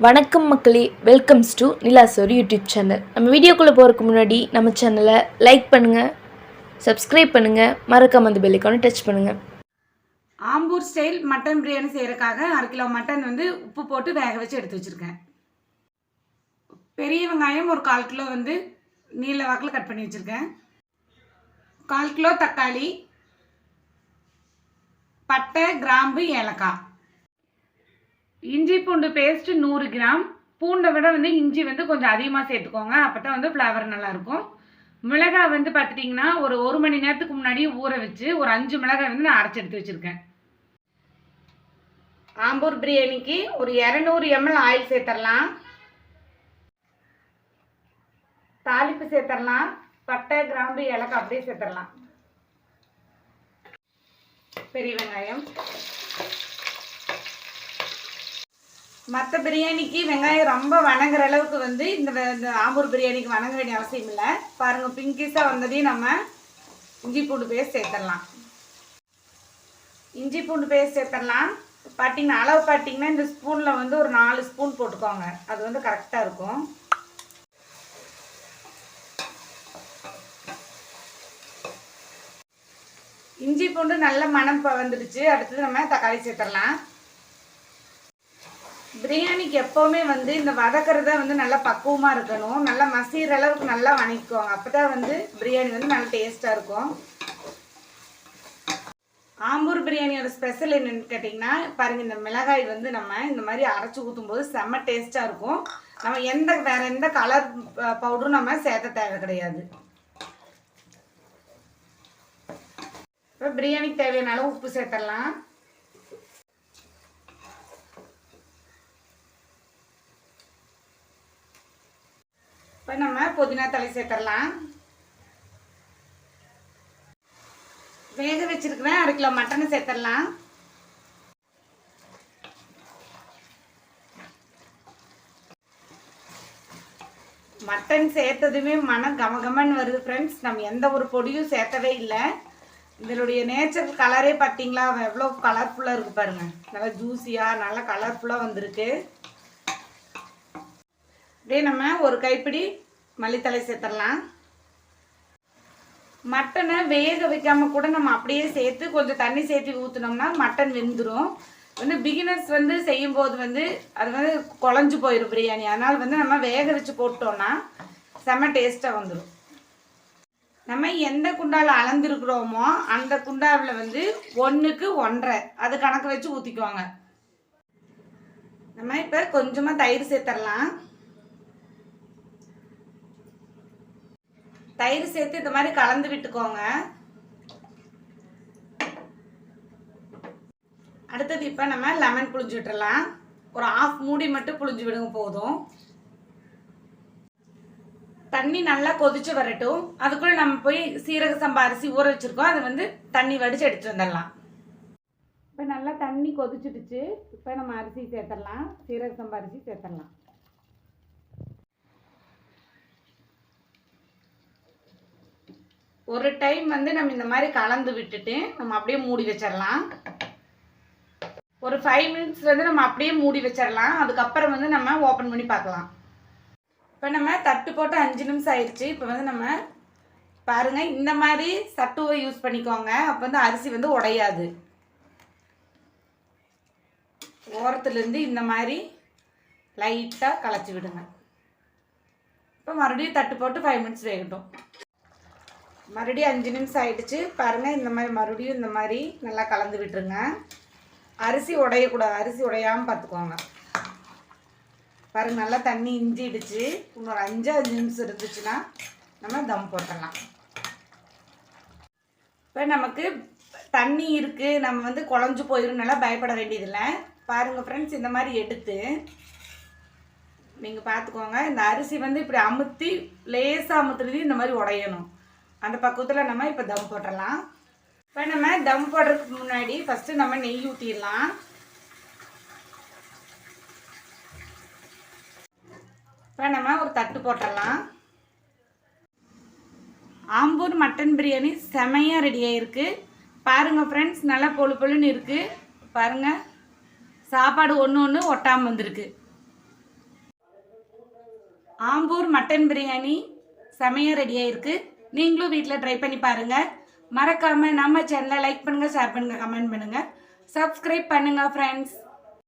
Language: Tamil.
வணக்கம் மக்களே வெல்கம்ஸ் டு நிலாசோர் யூடியூப் சேனல் நம்ம வீடியோக்குள்ளே போகிறதுக்கு முன்னாடி நம்ம சேனலை லைக் பண்ணுங்கள் சப்ஸ்கிரைப் பண்ணுங்கள் மறக்காம அந்த பெல்லைக்கான டச் பண்ணுங்கள் ஆம்பூர் ஸ்டைல் மட்டன் பிரியாணி செய்கிறக்காக அரை கிலோ மட்டன் வந்து உப்பு போட்டு வேக வச்சு எடுத்து வச்சுருக்கேன். பெரிய வெங்காயம் ஒரு கால் கிலோ வந்து நீல வாக்கில் கட் பண்ணி வச்சுருக்கேன். கால் கிலோ தக்காளி பட்டை கிராம்பு ஏலக்காய். இஞ்சி பூண்டு பேஸ்ட் நூறு கிராம். பூண்டை விட வந்து இஞ்சி வந்து கொஞ்சம் அதிகமாக சேர்த்துக்கோங்க. அப்போ தான் வந்து ஃப்ளேவர் நல்லாயிருக்கும். மிளகாய் வந்து பார்த்துட்டிங்கன்னா ஒரு ஒரு மணி நேரத்துக்கு முன்னாடி ஊற வச்சு ஒரு அஞ்சு மிளகாய் வந்து நான் அரைச்சி எடுத்து வச்சுருக்கேன். ஆம்பூர் பிரியாணிக்கு ஒரு இரநூறு எம்எல் ஆயில் சேர்த்துடலாம் தாளிப்பு சேர்த்துடலாம் பட்டை கிராம்பு ஏலக்காய் அப்படியே சேர்த்துடலாம் பெரிய வெங்காயம். மற்ற பிரியாணிக்கு வெங்காயம் ரொம்ப வணங்குற அளவுக்கு வந்து இந்த ஆம்பூர் பிரியாணிக்கு வணங்க வேண்டிய அவசியம் இல்லை. பாருங்க பிங்கிஸாக வந்ததையும் நம்ம இஞ்சி பூண்டு பேஸ்ட் சேர்த்துடலாம். இஞ்சி பூண்டு பேஸ்ட் சேர்த்துடலாம். பார்த்தீங்கன்னா அளவு பார்த்தீங்கன்னா இந்த ஸ்பூனில் வந்து ஒரு நாலு ஸ்பூன் போட்டுக்கோங்க. அது வந்து கரெக்டாக இருக்கும். இஞ்சி பூண்டு நல்ல மணம் ப- வந்துடுச்சு. அடுத்தது நம்ம தக்காளி சேர்த்துடலாம். பிரியாணிக்கு எப்போவுமே வந்து இந்த வதக்கிறத வந்து நல்லா பக்குவமாக இருக்கணும். நல்லா மசிகிற அளவுக்கு நல்லா வணக்கிக்கோங்க. அப்போ தான் வந்து பிரியாணி வந்து நல்லா டேஸ்ட்டாக இருக்கும். ஆம்பூர் பிரியாணியோட ஸ்பெஷல் என்னென்னு கேட்டிங்கன்னா பாருங்கள் இந்த மிளகாய் வந்து நம்ம இந்த மாதிரி அரைச்சி ஊற்றும் போது செம்ம டேஸ்ட்டாக இருக்கும். நம்ம எந்த வேறு எந்த கலர் பவுடரும் நம்ம சேர்த்த தேவை கிடையாது. இப்போ பிரியாணிக்கு தேவையான அளவு உப்பு சேர்த்துடலாம். இப்போ நம்ம புதினா தலை சேர்த்துடலாம். வேக வச்சிருக்கிறேன் அரை கிலோ மட்டனை சேர்த்துடலாம். மட்டன் சேர்த்ததுமே மனம் கமகமன்னு வருது ஃப்ரெண்ட்ஸ் நம்ம எந்த ஒரு பொடியும் சேர்த்தவே இல்லை. இதனுடைய நேச்சர் கலரே பார்த்தீங்களா? எவ்வளோ கலர்ஃபுல்லாக இருக்குது பாருங்க. நல்லா ஜூஸியாக நல்லா கலர்ஃபுல்லாக வந்திருக்கு. அப்படியே நம்ம ஒரு கைப்பிடி மல்லித்தலை சேர்த்துடலாம். மட்டனை வேக வைக்காமல் கூட நம்ம அப்படியே சேர்த்து கொஞ்சம் தண்ணி சேர்த்து ஊற்றினோம்னா மட்டன் வெந்துடும் வந்து பிகினர்ஸ் வந்து செய்யும்போது வந்து அது வந்து குழஞ்சு போயிடும் பிரியாணி. அதனால் வந்து நம்ம வேக வச்சு போட்டோம்னா செம்ம டேஸ்ட்டாக வந்துடும் நம்ம எந்த குண்டாவில் அளந்துருக்குறோமோ அந்த குண்டாவில் வந்து ஒன்றுக்கு ஒன்றரை. அது கணக்கு வச்சு ஊற்றிக்குவாங்க நம்ம இப்போ கொஞ்சமாக தயிர் சேர்த்துடலாம். தயிர் சேர்த்து இந்த மாதிரி கலந்து விட்டுக்கோங்க. அடுத்தது இப்போ நம்ம லெமன் புளிஞ்சு விட்டுறலாம். ஒரு ஆஃப் மூடி மட்டும் புளிஞ்சு விடுங்க போதும். தண்ணி நல்லா கொதிச்சு வரட்டும். அதுக்குள்ள நம்ம போய் சீரக சம்பா அரிசி ஊற வச்சுருக்கோம். அதை வந்து தண்ணி வடித்து எடுத்துட்டு வந்துடலாம். இப்போ நல்லா தண்ணி கொதிச்சிடுச்சு. இப்போ நம்ம அரிசி சேர்த்துடலாம். சீரக சம்பா அரிசி சேர்த்துடலாம். ஒரு டைம் வந்து நம்ம இந்த மாதிரி கலந்து விட்டுட்டு நம்ம அப்படியே மூடி வச்சிடலாம் ஒரு ஃபைவ் மினிட்ஸ் வந்து நம்ம அப்படியே மூடி வச்சிடலாம் அதுக்கப்புறம் வந்து நம்ம ஓப்பன் பண்ணி பார்க்கலாம். இப்போ நம்ம தட்டு போட்டு அஞ்சு நிமிஷம் ஆயிடுச்சு. இப்போ வந்து நம்ம பாருங்க இந்த மாதிரி சட்டுவை யூஸ் பண்ணிக்கோங்க. அப்போ வந்து அரிசி வந்து உடையாது. ஓரத்துலேருந்து இந்த மாதிரி லைட்டாக களைச்சி விடுங்க. இப்போ மறுபடியும் தட்டு போட்டு ஃபைவ் மினிட்ஸ் வேகட்டும். மறுபடியும் அஞ்சு நிமிஷம் ஆயிடுச்சு. பாருங்கள் இந்த மாதிரி மறுபடியும் இந்த மாதிரி நல்லா கலந்து விட்டுருங்க. அரிசி உடையக்கூடாது அரிசி உடையாமல் பார்த்துக்கோங்க. பாருங்கள் நல்லா தண்ணி இஞ்சிடுச்சு. இன்னொரு அஞ்சு அஞ்சு நிமிஷம் இருந்துச்சுன்னா நம்ம தம் போட்டுடலாம். இப்போ நமக்கு தண்ணி இருக்குது நம்ம வந்து குழஞ்சு போயிடும் பயப்பட வேண்டியதில்லை. பாருங்கள் ஃப்ரெண்ட்ஸ் இந்த மாதிரி எடுத்து நீங்கள் பார்த்துக்கோங்க. இந்த அரிசி வந்து இப்படி அமுத்தி லேசாக அமுத்துறது இந்த மாதிரி உடையணும். அந்த பக்குவத்தில் நம்ம இப்போ தம் போட்டுடலாம் இப்போ நம்ம தம் போடுறதுக்கு முன்னாடி ஃபஸ்ட்டு நம்ம நெய் ஊற்றிடலாம் இப்போ நம்ம ஒரு தட்டு போட்டுடலாம் ஆம்பூர் மட்டன் பிரியாணி செமையாக ரெடியாகிருக்கு பாருங்கள் ஃப்ரெண்ட்ஸ் நல்லா பொழு பொழுன்னு இருக்குது பாருங்கள் சாப்பாடு ஒன்று ஒன்று ஒட்டாமல் வந்திருக்கு. ஆம்பூர் மட்டன் பிரியாணி செமையாக ரெடியாக இருக்குது நீங்களும் வீட்டில் ட்ரை பண்ணி பாருங்கள் மறக்காமல் நம்ம சேனலை லைக் பண்ணுங்கள் ஷேர் பண்ணுங்கள் கமெண்ட் பண்ணுங்கள் சப்ஸ்கிரைப் பண்ணுங்கள் ஃப்ரெண்ட்ஸ்